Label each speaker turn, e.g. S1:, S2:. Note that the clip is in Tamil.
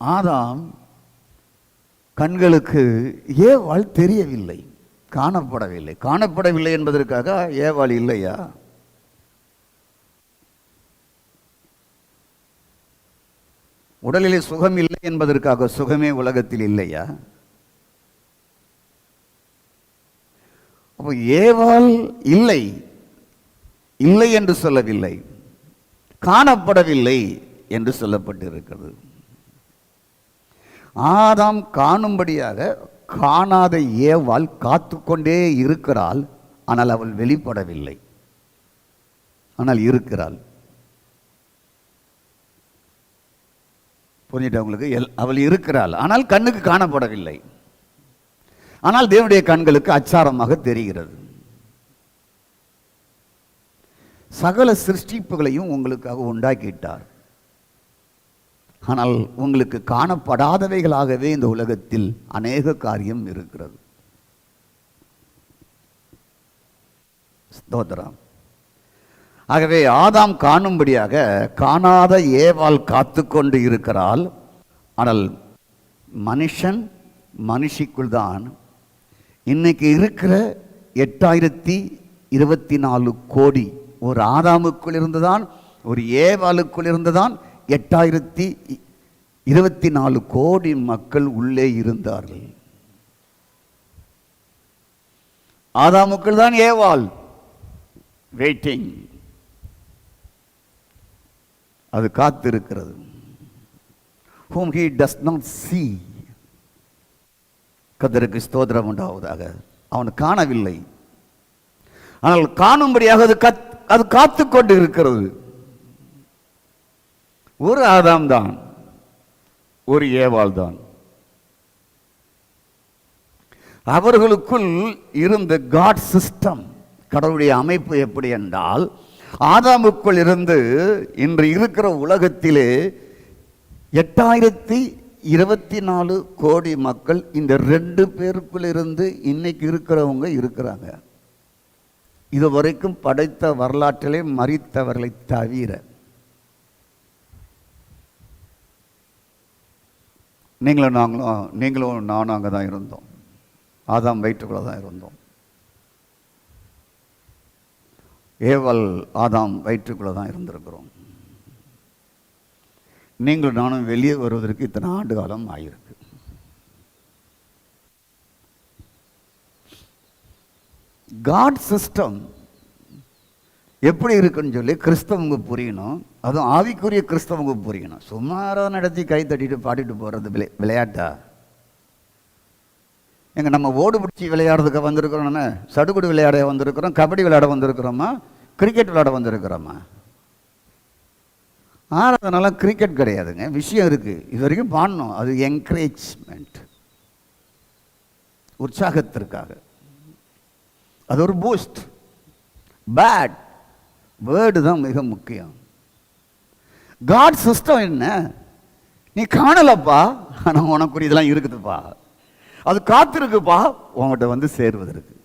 S1: ஆதாம் கண்களுக்கு ஏவாள் தெரியவில்லை காணப்படவில்லை. காணப்படவில்லை என்பதற்காக ஏவாள் இல்லையா? உடலிலே சுகம் இல்லை என்பதற்காக சுகமே உலகத்தில் இல்லையா? அப்போ ஏவாள் இல்லை இல்லை என்று சொல்லவில்லை காணப்படவில்லை என்று சொல்லப்பட்டிருக்கிறது. ஆதாம் காணும்படியாக காணாத ஏவாள் காத்து கொண்டே இருக்கிறாள் ஆனால் அவள் வெளிப்படவில்லை. ஆனால் இருக்கிறாள். புரிஞ்சுட்டா உங்களுக்கு? எல் அவள் இருக்கிறாள். ஆனால் கண்ணுக்கு காணப்படவில்லை. ஆனால் தேவனுடைய கண்களுக்கு அச்சாரமாக தெரிகிறது. சகல சிருஷ்டிப்புகளையும் உங்களுக்காக உண்டாக்கிட்டார். ஆனால் உங்களுக்கு காணப்படாதவைகளாகவே இந்த உலகத்தில் அநேக காரியம் இருக்கிறது. ஸ்தோத்திரம். ஆகவே ஆதாம் காணும்படியாக காணாத ஏவால் காத்து கொண்டு இருக்கிறாள். ஆனால் மனுஷன் மனுஷிக்குள் தான். இன்னைக்கு இருக்கிற எட்டாயிரத்தி இருபத்தி நாலு கோடி ஒரு ஆதாமுக்குள் இருந்துதான் ஒரு ஏவாளுக்குள் இருந்துதான் எட்டாயிரத்தி இருபத்தி நாலு கோடி மக்கள் உள்ளே இருந்தார்கள். ஆதாமுக்கள் தான் ஏவாள். வெயிட்டிங் அது காத்திருக்கிறது. Whom he does not see கதருக்கு ஸ்தோத்திரம் உண்டாவதாக. அவன் காணவில்லை. ஆனால் காணும்படியாக அது கத் அது காத்து கொண்டு இருக்கிறது. ஒரு ஆதாம் தான் ஒரு ஏவாள் தான். அவர்களுக்குள் இருந்த காட் சிஸ்டம் கடவுளுடைய அமைப்பு எப்படி என்றால் ஆதாமுக்குள் இருந்து இன்று இருக்கிற உலகத்திலே எட்டாயிரத்தி இருபத்தி நாலு கோடி மக்கள் இந்த ரெண்டு பேருக்குள் இருந்து இன்னைக்கு இருக்கிறவங்க இருக்கிறாங்க. இது வரைக்கும் படைத்த வரலாற்றிலே மறித்தவர்களை தவிர நீங்களும் நாங்களும் நீங்களும் நானும் அங்கே தான் இருந்தோம். ஆதாம் வயிற்றுக்குள்ள தான் இருந்தோம். ஏவல் ஆதாம் வயிற்றுக்குள்ள தான் இருந்திருக்கிறோம். நீங்கள் நானும் வெளியே வருவதற்கு இத்தனை ஆண்டு காலம் ஆகியிருக்கு காட் சிஸ்டம் எப்படி இருக்குன்னு சொல்லி கிறிஸ்தவங்க புரியணும். அதுவும் ஆவிக்குரிய கிறிஸ்தவங்க புரியணும். சுமாராக நடத்தி கை தட்டிட்டு பாடிட்டு போகிறது விளை விளையாட்டா? எங்கள் நம்ம ஓடு பிடிச்சி விளையாடுறதுக்கு வந்திருக்கிறோம்னா சடுகுடு விளையாட வந்திருக்கிறோம். கபடி விளையாட வந்திருக்கிறோமா? கிரிக்கெட் விளையாட வந்திருக்கிறோமா? ஆறதுனால கிரிக்கெட் கிடையாதுங்க. விஷயம் இருக்குது இது வரைக்கும் பாடணும். அது என்கரேஜ்மெண்ட் உற்சாகத்திற்காக. அது ஒரு பூஸ்ட் பேட் வேர்டு தான் மிக முக்கியம். காட் சிஸ்டம் என்ன? நீ காணலப்பா ஆனால் உனக்குரிய இதெல்லாம் இருக்குதுப்பா. அது காத்திருக்குப்பா உங்கள்கிட்ட வந்து சேருவதற்கு.